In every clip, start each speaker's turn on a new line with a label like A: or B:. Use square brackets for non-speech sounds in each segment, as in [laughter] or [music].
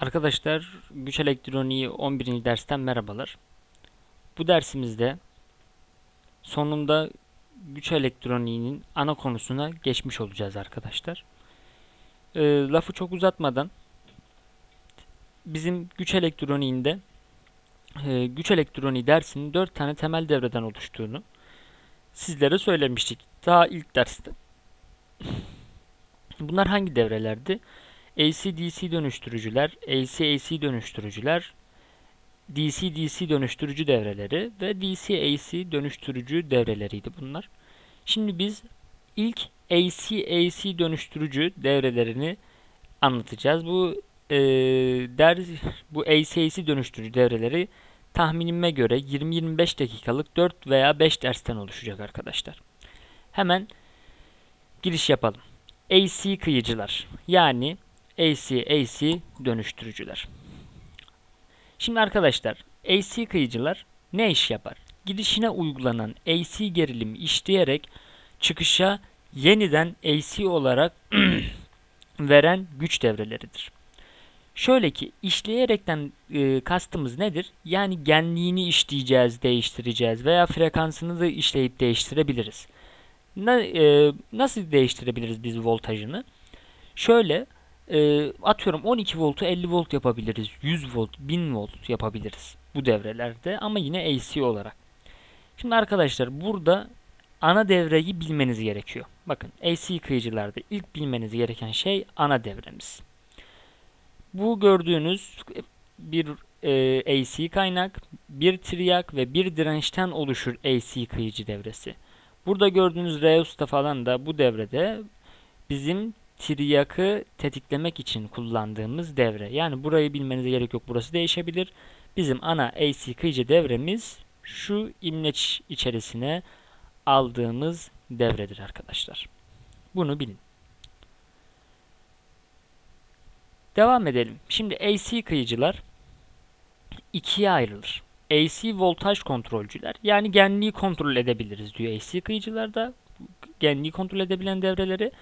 A: Arkadaşlar güç elektroniği 11. dersten merhabalar. Bu dersimizde sonunda güç elektroniğinin ana konusuna geçmiş olacağız arkadaşlar. Ee, lafı çok uzatmadan bizim güç elektroniğinde e, güç elektroniği dersinin 4 tane temel devreden oluştuğunu sizlere söylemiştik daha ilk derste. Bunlar hangi devrelerdi? AC-DC dönüştürücüler, AC-AC dönüştürücüler, DC-DC dönüştürücü devreleri ve DC-AC dönüştürücü devreleriydi bunlar. Şimdi biz ilk AC-AC dönüştürücü devrelerini anlatacağız. Bu e, ders bu AC-AC dönüştürücü devreleri tahminime göre 20-25 dakikalık 4 veya 5 dersten oluşacak arkadaşlar. Hemen giriş yapalım. AC kıyıcılar yani AC-AC dönüştürücüler. Şimdi arkadaşlar AC kıyıcılar ne iş yapar? Gidişine uygulanan AC gerilimi işleyerek çıkışa yeniden AC olarak [clears throat] veren güç devreleridir. Şöyle ki işleyerekten e, kastımız nedir? Yani genliğini işleyeceğiz, değiştireceğiz veya frekansını da işleyip değiştirebiliriz. Na, e, nasıl değiştirebiliriz biz voltajını? Şöyle e, atıyorum 12 voltu 50 volt yapabiliriz. 100 volt, 1000 volt yapabiliriz bu devrelerde ama yine AC olarak. Şimdi arkadaşlar burada ana devreyi bilmeniz gerekiyor. Bakın AC kıyıcılarda ilk bilmeniz gereken şey ana devremiz. Bu gördüğünüz bir e, AC kaynak, bir triyak ve bir dirençten oluşur AC kıyıcı devresi. Burada gördüğünüz Reus'ta falan da bu devrede bizim triyakı tetiklemek için kullandığımız devre. Yani burayı bilmenize gerek yok. Burası değişebilir. Bizim ana AC kıyıcı devremiz şu imleç içerisine aldığımız devredir arkadaşlar. Bunu bilin. Devam edelim. Şimdi AC kıyıcılar ikiye ayrılır. AC voltaj kontrolcüler yani genliği kontrol edebiliriz diyor AC kıyıcılarda. Genliği kontrol edebilen devreleri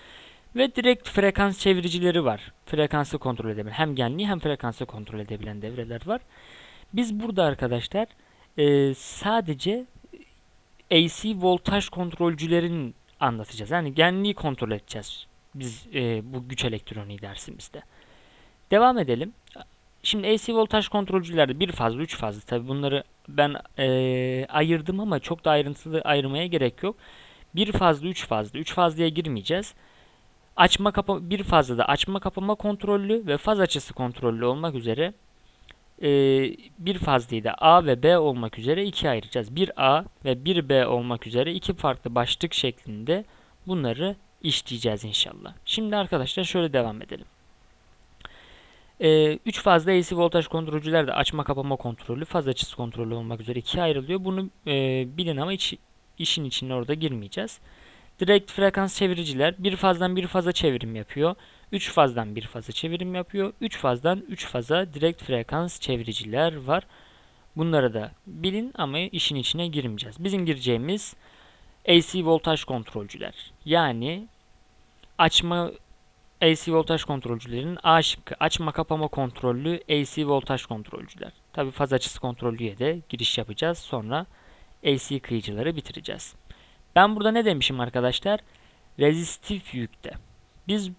A: ve direkt frekans çeviricileri var. Frekansı kontrol edebilen hem genliği hem frekansı kontrol edebilen devreler var. Biz burada arkadaşlar e, sadece AC voltaj kontrolcülerin anlatacağız. Yani genliği kontrol edeceğiz biz e, bu güç elektroniği dersimizde. Devam edelim. Şimdi AC voltaj kontrolcülerde bir fazla, üç fazla. Tabi bunları ben e, ayırdım ama çok da ayrıntılı ayırmaya gerek yok. Bir fazla, üç fazla. Üç fazlaya girmeyeceğiz. Açma kapa bir fazla da açma kapama kontrollü ve faz açısı kontrollü olmak üzere e, bir fazlayı da A ve B olmak üzere ikiye ayıracağız. Bir A ve bir B olmak üzere iki farklı başlık şeklinde bunları işleyeceğiz inşallah. Şimdi arkadaşlar şöyle devam edelim. 3 e, fazla AC voltaj kontrolcüler de açma kapama kontrolü, faz açısı kontrolü olmak üzere ikiye ayrılıyor. Bunu e, bilin ama iç, işin içine orada girmeyeceğiz. Direkt frekans çeviriciler bir fazdan bir faza çevirim yapıyor. 3 fazdan bir faza çevirim yapıyor. 3 fazdan 3 faza direkt frekans çeviriciler var. Bunları da bilin ama işin içine girmeyeceğiz. Bizim gireceğimiz AC voltaj kontrolcüler. Yani açma AC voltaj kontrolcülerin A şıkkı açma kapama kontrollü AC voltaj kontrolcüler. Tabi faz açısı kontrolüye de giriş yapacağız. Sonra AC kıyıcıları bitireceğiz. Ben burada ne demişim arkadaşlar? Rezistif yükte. Biz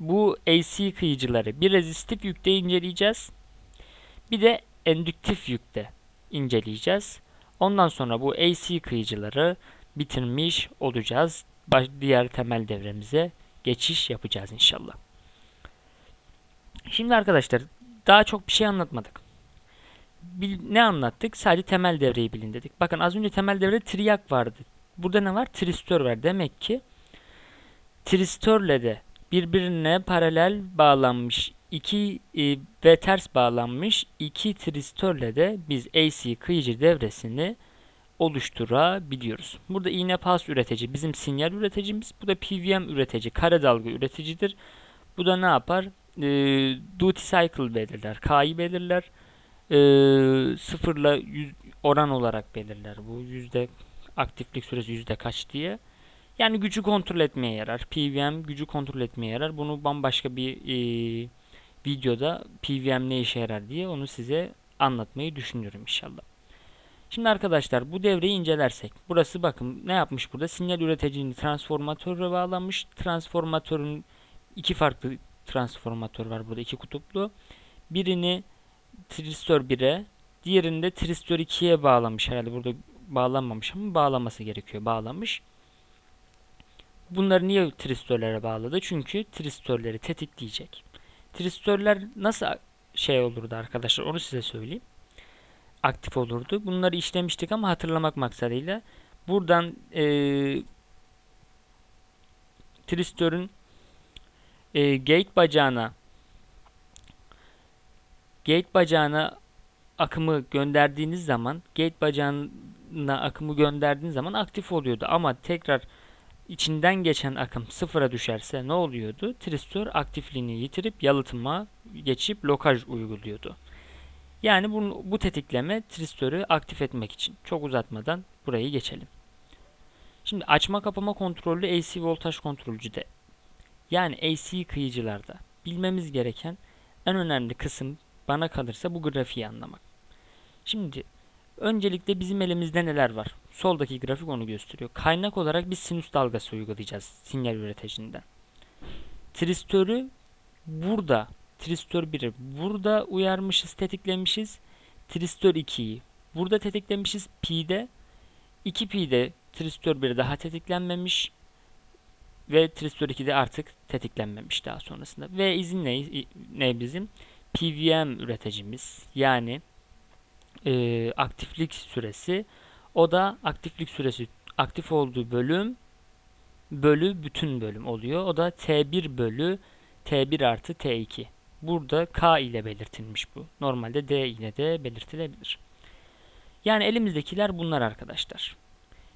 A: bu AC kıyıcıları bir rezistif yükte inceleyeceğiz. Bir de endüktif yükte inceleyeceğiz. Ondan sonra bu AC kıyıcıları bitirmiş olacağız. Diğer temel devremize geçiş yapacağız inşallah. Şimdi arkadaşlar daha çok bir şey anlatmadık. Ne anlattık? Sadece temel devreyi bilin dedik. Bakın az önce temel devrede triyak vardı. Burada ne var? Tristör var. Demek ki tristörle de birbirine paralel bağlanmış iki e, ve ters bağlanmış iki tristörle de biz AC kıyıcı devresini oluşturabiliyoruz. Burada iğne pas üretici bizim sinyal üreticimiz. Bu da PWM üretici kare dalga üreticidir. Bu da ne yapar? E, duty cycle belirler. K'yı belirler. E, sıfırla yüz, oran olarak belirler. Bu yüzde aktiflik süresi yüzde kaç diye. Yani gücü kontrol etmeye yarar. PWM gücü kontrol etmeye yarar. Bunu bambaşka bir e, videoda PWM ne işe yarar diye onu size anlatmayı düşünüyorum inşallah. Şimdi arkadaşlar bu devreyi incelersek. Burası bakın ne yapmış burada? Sinyal üreticinin transformatörü bağlanmış. Transformatörün iki farklı transformatör var burada. iki kutuplu. Birini tristör 1'e diğerini de tristör 2'ye bağlamış. Herhalde burada bağlanmamış ama bağlaması gerekiyor. Bağlamış. Bunları niye tristörlere bağladı? Çünkü tristörleri tetikleyecek. Tristörler nasıl şey olurdu arkadaşlar onu size söyleyeyim. Aktif olurdu. Bunları işlemiştik ama hatırlamak maksadıyla buradan e, tristörün e, gate bacağına gate bacağına akımı gönderdiğiniz zaman gate bacağına akımı gönderdiğiniz zaman aktif oluyordu ama tekrar içinden geçen akım sıfıra düşerse ne oluyordu? Tristör aktifliğini yitirip yalıtıma geçip lokaj uyguluyordu. Yani bu, bu tetikleme tristörü aktif etmek için. Çok uzatmadan burayı geçelim. Şimdi açma kapama kontrollü AC voltaj kontrolcüde yani AC kıyıcılarda bilmemiz gereken en önemli kısım bana kalırsa bu grafiği anlamak. Şimdi öncelikle bizim elimizde neler var? Soldaki grafik onu gösteriyor. Kaynak olarak biz sinüs dalgası uygulayacağız sinyal üreticinden. Tristörü burada, tristör 1'i burada uyarmışız, tetiklemişiz. Tristör 2'yi burada tetiklemişiz. Pi'de 2Pi'de tristör 1 daha tetiklenmemiş ve tristör 2'de artık tetiklenmemiş daha sonrasında. Ve izin ne, ne bizim? PVM üreticimiz yani e, aktiflik süresi o da aktiflik süresi aktif olduğu bölüm bölü bütün bölüm oluyor. O da T1 bölü T1 artı T2. Burada K ile belirtilmiş bu. Normalde D ile de belirtilebilir. Yani elimizdekiler bunlar arkadaşlar.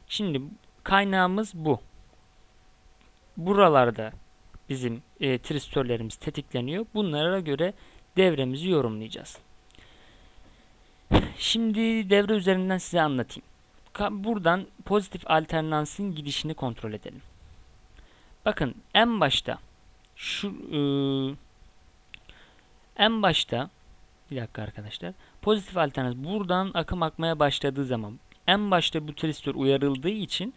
A: Şimdi kaynağımız bu. Buralarda bizim e, tristörlerimiz tetikleniyor. Bunlara göre devremizi yorumlayacağız. Şimdi devre üzerinden size anlatayım. Buradan pozitif alternansın gidişini kontrol edelim. Bakın en başta şu e, en başta bir dakika arkadaşlar. Pozitif alternans buradan akım akmaya başladığı zaman en başta bu tristör uyarıldığı için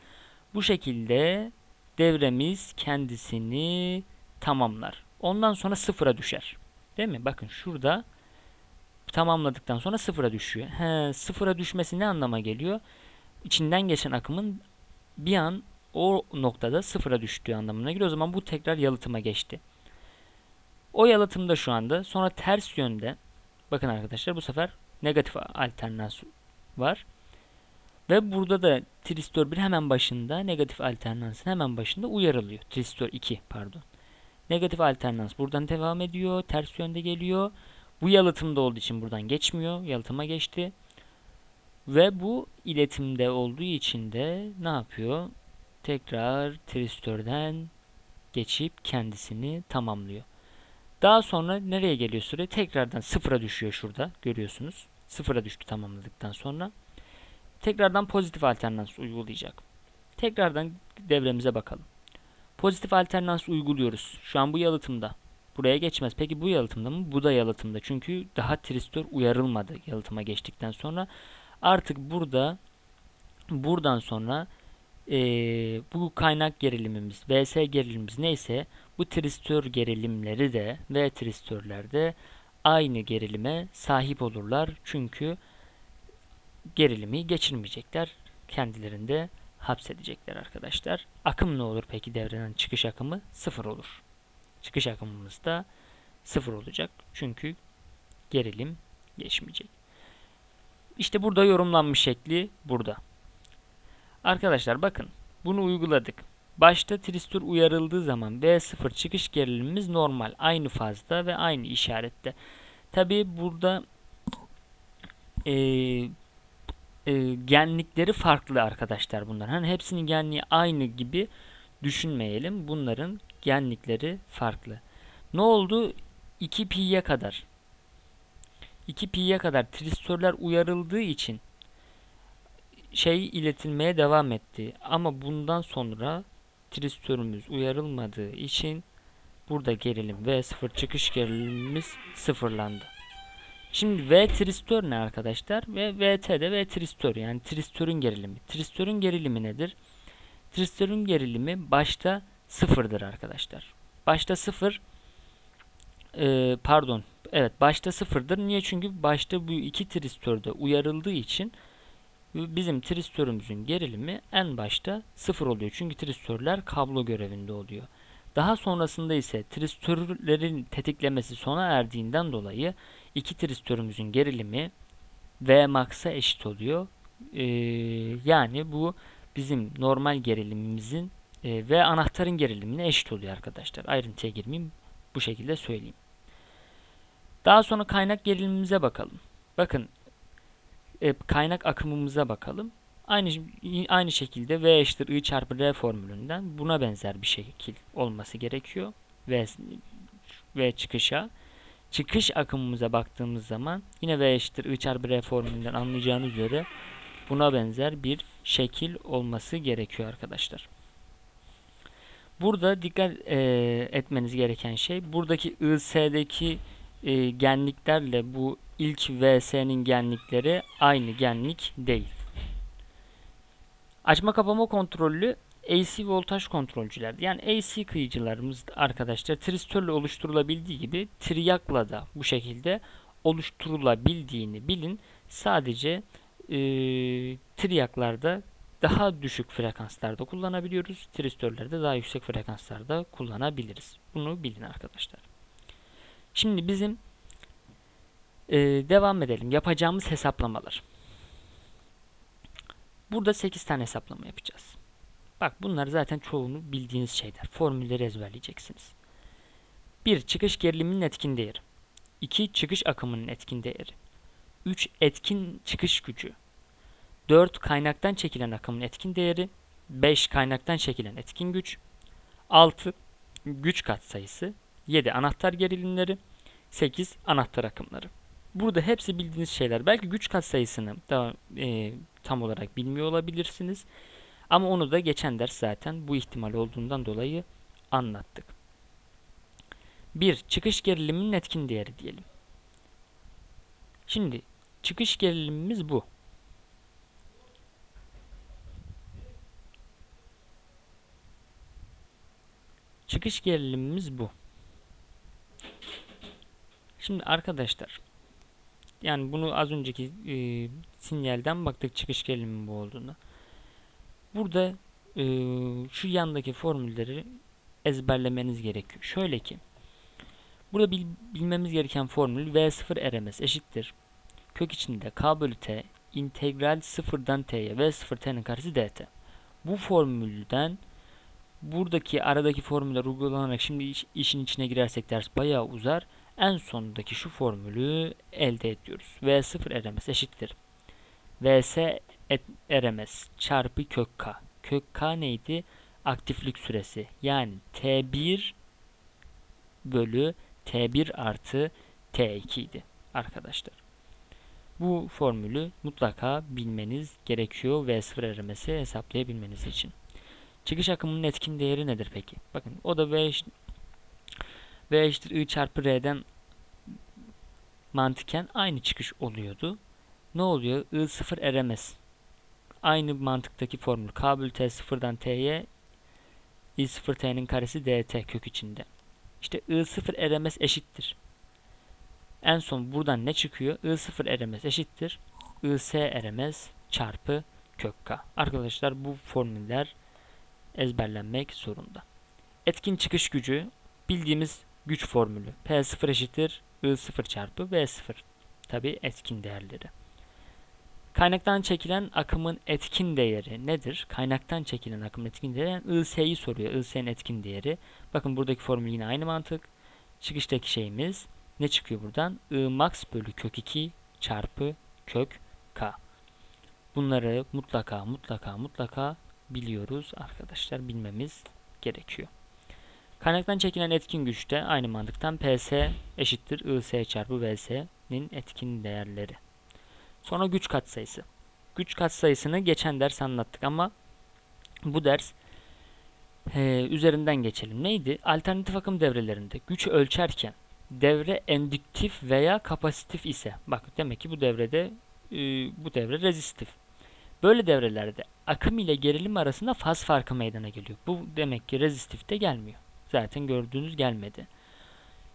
A: bu şekilde devremiz kendisini tamamlar. Ondan sonra sıfıra düşer. Değil mi? Bakın şurada tamamladıktan sonra sıfıra düşüyor. He, sıfıra düşmesi ne anlama geliyor? İçinden geçen akımın bir an o noktada sıfıra düştüğü anlamına geliyor. O zaman bu tekrar yalıtıma geçti. O yalıtımda şu anda. Sonra ters yönde bakın arkadaşlar bu sefer negatif alternans var. Ve burada da tristör 1 hemen başında negatif alternansın hemen başında uyarılıyor. Tristör 2 pardon. Negatif alternans buradan devam ediyor. Ters yönde geliyor. Bu yalıtımda olduğu için buradan geçmiyor. Yalıtıma geçti. Ve bu iletimde olduğu için de ne yapıyor? Tekrar tristörden geçip kendisini tamamlıyor. Daha sonra nereye geliyor süre? Tekrardan sıfıra düşüyor şurada. Görüyorsunuz. Sıfıra düştü tamamladıktan sonra. Tekrardan pozitif alternans uygulayacak. Tekrardan devremize bakalım. Pozitif alternans uyguluyoruz. Şu an bu yalıtımda. Buraya geçmez. Peki bu yalıtımda mı? Bu da yalıtımda. Çünkü daha tristör uyarılmadı yalıtıma geçtikten sonra. Artık burada buradan sonra e, bu kaynak gerilimimiz, VS gerilimimiz neyse bu tristör gerilimleri de ve tristörlerde aynı gerilime sahip olurlar. Çünkü gerilimi geçirmeyecekler. Kendilerinde hapsedecekler arkadaşlar. Akım ne olur peki devreden çıkış akımı? Sıfır olur. Çıkış akımımız da sıfır olacak. Çünkü gerilim geçmeyecek. İşte burada yorumlanmış şekli burada. Arkadaşlar bakın bunu uyguladık. Başta tristör uyarıldığı zaman V0 çıkış gerilimimiz normal. Aynı fazda ve aynı işarette. Tabi burada e, e, genlikleri farklı arkadaşlar bunlar. Hani hepsinin genliği aynı gibi düşünmeyelim. Bunların genlikleri farklı. Ne oldu? 2pi'ye kadar 2pi'ye kadar tristörler uyarıldığı için şey iletilmeye devam etti. Ama bundan sonra tristörümüz uyarılmadığı için Burada gerilim V0 çıkış gerilimimiz sıfırlandı. Şimdi V tristör ne arkadaşlar? Ve VT de V tristör yani tristörün gerilimi. Tristörün gerilimi nedir? Tristörün gerilimi başta sıfırdır arkadaşlar. Başta sıfır e, pardon evet başta sıfırdır. Niye? Çünkü başta bu iki tristörde uyarıldığı için bizim tristörümüzün gerilimi en başta sıfır oluyor. Çünkü tristörler kablo görevinde oluyor. Daha sonrasında ise tristörlerin tetiklemesi sona erdiğinden dolayı iki tristörümüzün gerilimi V max'a eşit oluyor. Ee, yani bu bizim normal gerilimimizin e, ve anahtarın gerilimine eşit oluyor arkadaşlar. Ayrıntıya girmeyeyim. Bu şekilde söyleyeyim. Daha sonra kaynak gerilimimize bakalım. Bakın e, kaynak akımımıza bakalım. Aynı aynı şekilde V eşittir I çarpı R formülünden buna benzer bir şekil olması gerekiyor. V, v çıkışa. Çıkış akımımıza baktığımız zaman yine V eşittir I çarpı R formülünden anlayacağınız üzere buna benzer bir şekil olması gerekiyor arkadaşlar. Burada dikkat e, etmeniz gereken şey buradaki IS'deki e, genliklerle bu ilk VS'nin genlikleri aynı genlik değil. Açma kapama kontrollü AC voltaj kontrolcüler. Yani AC kıyıcılarımız arkadaşlar tristörle oluşturulabildiği gibi triyakla da bu şekilde oluşturulabildiğini bilin. Sadece e, triyaklarda daha düşük frekanslarda kullanabiliyoruz. Tristörlerde daha yüksek frekanslarda kullanabiliriz. Bunu bilin arkadaşlar. Şimdi bizim e, devam edelim. Yapacağımız hesaplamalar. Burada 8 tane hesaplama yapacağız. Bak bunlar zaten çoğunu bildiğiniz şeyler. Formülleri ezberleyeceksiniz. 1. Çıkış geriliminin etkin değeri. 2. Çıkış akımının etkin değeri. 3. Etkin çıkış gücü. 4. Kaynaktan çekilen akımın etkin değeri. 5. Kaynaktan çekilen etkin güç. 6. Güç katsayısı. 7. Anahtar gerilimleri. 8. Anahtar akımları. Burada hepsi bildiğiniz şeyler. Belki güç katsayısını da e, tam olarak bilmiyor olabilirsiniz. Ama onu da geçen ders zaten bu ihtimal olduğundan dolayı anlattık. 1. Çıkış geriliminin etkin değeri diyelim. Şimdi çıkış gerilimimiz bu. Çıkış gerilimimiz bu. Şimdi arkadaşlar yani bunu az önceki e, sinyalden baktık çıkış gerilimi bu olduğunu. Burada e, şu yandaki formülleri ezberlemeniz gerekiyor. Şöyle ki burada bil, bilmemiz gereken formül V0 RMS eşittir. Kök içinde K bölü T integral sıfırdan T'ye V0 T'nin karesi DT. Bu formülden buradaki aradaki formüller uygulanarak şimdi iş, işin içine girersek ders bayağı uzar en sondaki şu formülü elde ediyoruz. V0 RMS eşittir. Vs RMS çarpı kök K. Kök K neydi? Aktiflik süresi. Yani T1 bölü T1 artı T2 idi arkadaşlar. Bu formülü mutlaka bilmeniz gerekiyor V0 RMS'i hesaplayabilmeniz için. Çıkış akımının etkin değeri nedir peki? Bakın o da V V eşittir I çarpı R'den mantıken aynı çıkış oluyordu. Ne oluyor? I sıfır RMS. Aynı mantıktaki formül. K bölü T sıfırdan T'ye I sıfır T'nin karesi DT kök içinde. İşte I sıfır RMS eşittir. En son buradan ne çıkıyor? I sıfır RMS eşittir. IS RMS çarpı kök K. Arkadaşlar bu formüller ezberlenmek zorunda. Etkin çıkış gücü bildiğimiz güç formülü. P0 eşittir I0 çarpı V0. Tabi etkin değerleri. Kaynaktan çekilen akımın etkin değeri nedir? Kaynaktan çekilen akımın etkin değeri IS'yi soruyor. IS'nin etkin değeri. Bakın buradaki formül yine aynı mantık. Çıkıştaki şeyimiz ne çıkıyor buradan? I max bölü kök 2 çarpı kök K. Bunları mutlaka mutlaka mutlaka biliyoruz arkadaşlar. Bilmemiz gerekiyor. Kaynaktan çekilen etkin güçte aynı mantıktan PS eşittir IS çarpı VS'nin etkin değerleri. Sonra güç katsayısı. Güç katsayısını geçen ders anlattık ama bu ders Ee, üzerinden geçelim. Neydi? Alternatif akım devrelerinde güç ölçerken devre endüktif veya kapasitif ise bak demek ki bu devrede e, bu devre rezistif. Böyle devrelerde akım ile gerilim arasında faz farkı meydana geliyor. Bu demek ki rezistifte gelmiyor. Zaten gördüğünüz gelmedi.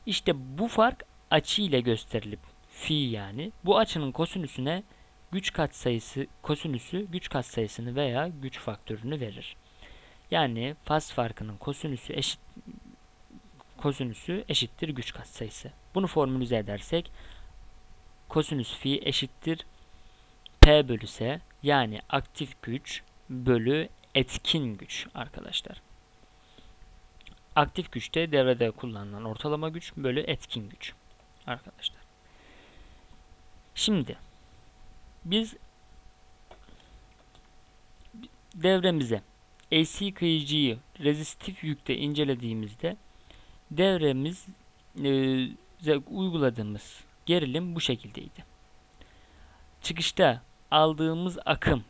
A: İşte bu fark açı ile gösterilip fi yani bu açının kosinüsüne güç katsayısı kosinüsü güç katsayısını veya güç faktörünü verir. Yani faz farkının kosinüsü eşit kosinüsü eşittir güç katsayısı. Bunu formülize edersek kosinüs fi eşittir P bölü S yani aktif güç bölü etkin güç arkadaşlar. Aktif güçte devrede kullanılan ortalama güç bölü etkin güç arkadaşlar. Şimdi biz devremize AC kıyıcıyı rezistif yükte incelediğimizde devremiz e, uyguladığımız gerilim bu şekildeydi. Çıkışta aldığımız akım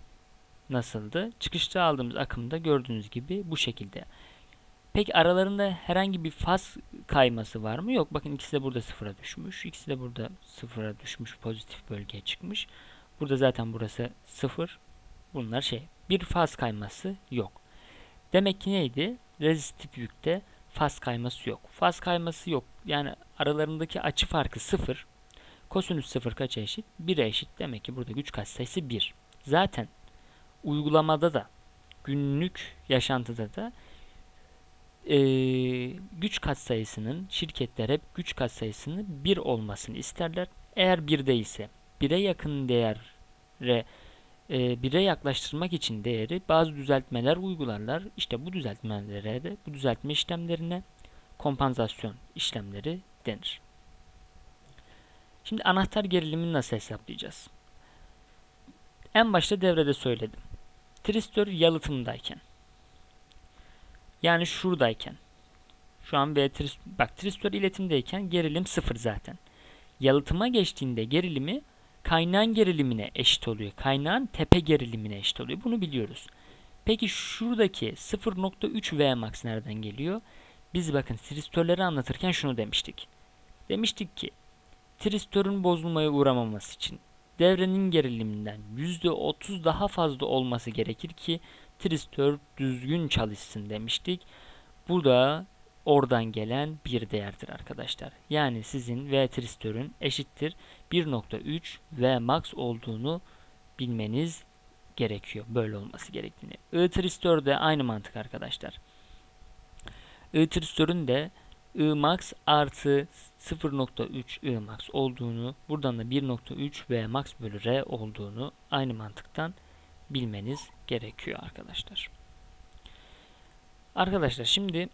A: nasıldı? Çıkışta aldığımız akım da gördüğünüz gibi bu şekilde. Peki aralarında herhangi bir faz kayması var mı? Yok. Bakın ikisi de burada sıfıra düşmüş. İkisi de burada sıfıra düşmüş. Pozitif bölgeye çıkmış. Burada zaten burası sıfır. Bunlar şey. Bir faz kayması yok. Demek ki neydi? Rezistif yükte faz kayması yok. Faz kayması yok. Yani aralarındaki açı farkı sıfır. Kosinüs sıfır kaça eşit? 1'e eşit. Demek ki burada güç katsayısı 1. Zaten uygulamada da günlük yaşantıda da e, güç katsayısının şirketler hep güç katsayısını 1 olmasını isterler. Eğer 1 değilse 1'e yakın değere e, 1'e yaklaştırmak için değeri bazı düzeltmeler uygularlar. İşte bu düzeltmelere de bu düzeltme işlemlerine kompansasyon işlemleri denir. Şimdi anahtar gerilimini nasıl hesaplayacağız? En başta devrede söyledim. Tristör yalıtımdayken yani şuradayken şu an B tristör, bak tristör iletimdeyken gerilim sıfır zaten. Yalıtıma geçtiğinde gerilimi kaynağın gerilimine eşit oluyor. Kaynağın tepe gerilimine eşit oluyor. Bunu biliyoruz. Peki şuradaki 0.3 Vmax nereden geliyor? Biz bakın tristörleri anlatırken şunu demiştik. Demiştik ki tristörün bozulmaya uğramaması için devrenin geriliminden %30 daha fazla olması gerekir ki tristör düzgün çalışsın demiştik. Bu da oradan gelen bir değerdir arkadaşlar. Yani sizin V tristörün eşittir 1.3 V max olduğunu bilmeniz gerekiyor. Böyle olması gerektiğini. I tristör de aynı mantık arkadaşlar. I tristörün de I max artı 0.3 I max olduğunu, buradan da 1.3 V max bölü R olduğunu aynı mantıktan bilmeniz gerekiyor arkadaşlar. Arkadaşlar şimdi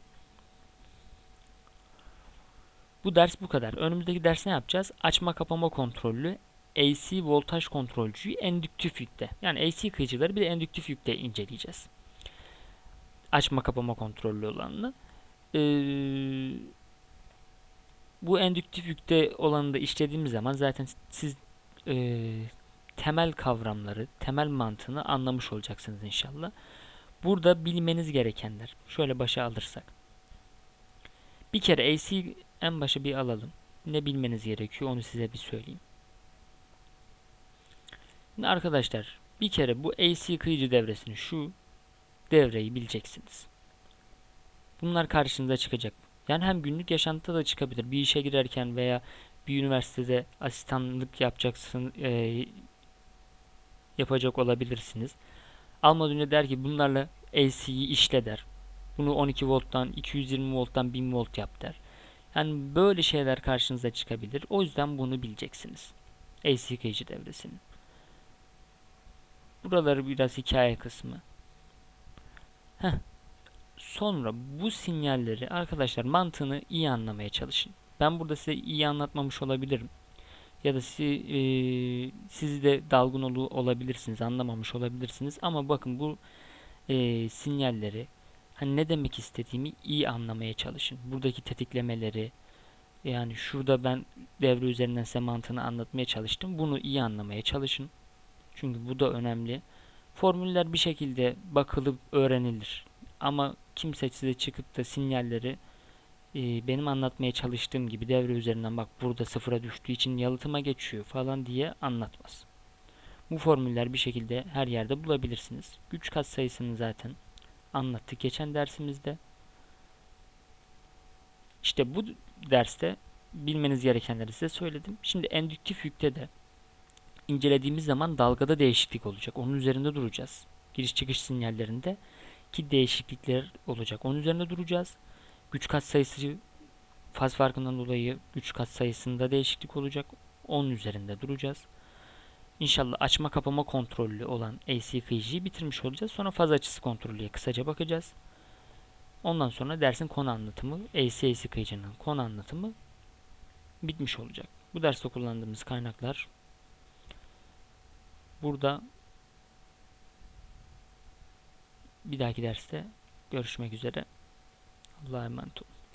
A: bu ders bu kadar. Önümüzdeki ders ne yapacağız? Açma kapama kontrollü AC voltaj kontrolcüyü endüktif yükte. Yani AC kıyıcıları bir endüktif yükte inceleyeceğiz. Açma kapama kontrollü olanını. Ee, bu endüktif yükte olanı da işlediğimiz zaman zaten siz e, temel kavramları, temel mantığını anlamış olacaksınız inşallah. Burada bilmeniz gerekenler. Şöyle başa alırsak. Bir kere AC en başa bir alalım. Ne bilmeniz gerekiyor onu size bir söyleyeyim. Şimdi arkadaşlar bir kere bu AC kıyıcı devresini şu devreyi bileceksiniz. Bunlar karşınıza çıkacak. Yani hem günlük yaşantıda da çıkabilir. Bir işe girerken veya bir üniversitede asistanlık yapacaksın, e, yapacak olabilirsiniz. Almadan önce der ki bunlarla AC'yi işle der. Bunu 12 volttan 220 volttan 1000 volt yap der. Yani böyle şeyler karşınıza çıkabilir. O yüzden bunu bileceksiniz. AC kayıcı devresinin. Buraları biraz hikaye kısmı. Heh. Sonra bu sinyalleri arkadaşlar mantığını iyi anlamaya çalışın. Ben burada size iyi anlatmamış olabilirim ya da sizi, e, siz de dalgın ol olabilirsiniz, anlamamış olabilirsiniz. Ama bakın bu e, sinyalleri hani ne demek istediğimi iyi anlamaya çalışın. Buradaki tetiklemeleri yani şurada ben devre üzerinden size anlatmaya çalıştım. Bunu iyi anlamaya çalışın. Çünkü bu da önemli. Formüller bir şekilde bakılıp öğrenilir. Ama kimse size çıkıp da sinyalleri e, benim anlatmaya çalıştığım gibi devre üzerinden bak burada sıfıra düştüğü için yalıtıma geçiyor falan diye anlatmaz. Bu formüller bir şekilde her yerde bulabilirsiniz. Güç katsayısını zaten anlattık geçen dersimizde. İşte bu derste bilmeniz gerekenleri size söyledim. Şimdi endüktif yükte de incelediğimiz zaman dalgada değişiklik olacak. Onun üzerinde duracağız. Giriş çıkış sinyallerinde ki değişiklikler olacak. Onun üzerinde duracağız. Güç katsayısı faz farkından dolayı güç katsayısında değişiklik olacak. Onun üzerinde duracağız. İnşallah açma kapama kontrollü olan AC kıyıcıyı bitirmiş olacağız. Sonra faz açısı kontrolüye kısaca bakacağız. Ondan sonra dersin konu anlatımı, AC AC kıyıcının konu anlatımı bitmiş olacak. Bu derste kullandığımız kaynaklar burada bir dahaki derste görüşmek üzere. Lineman Tool.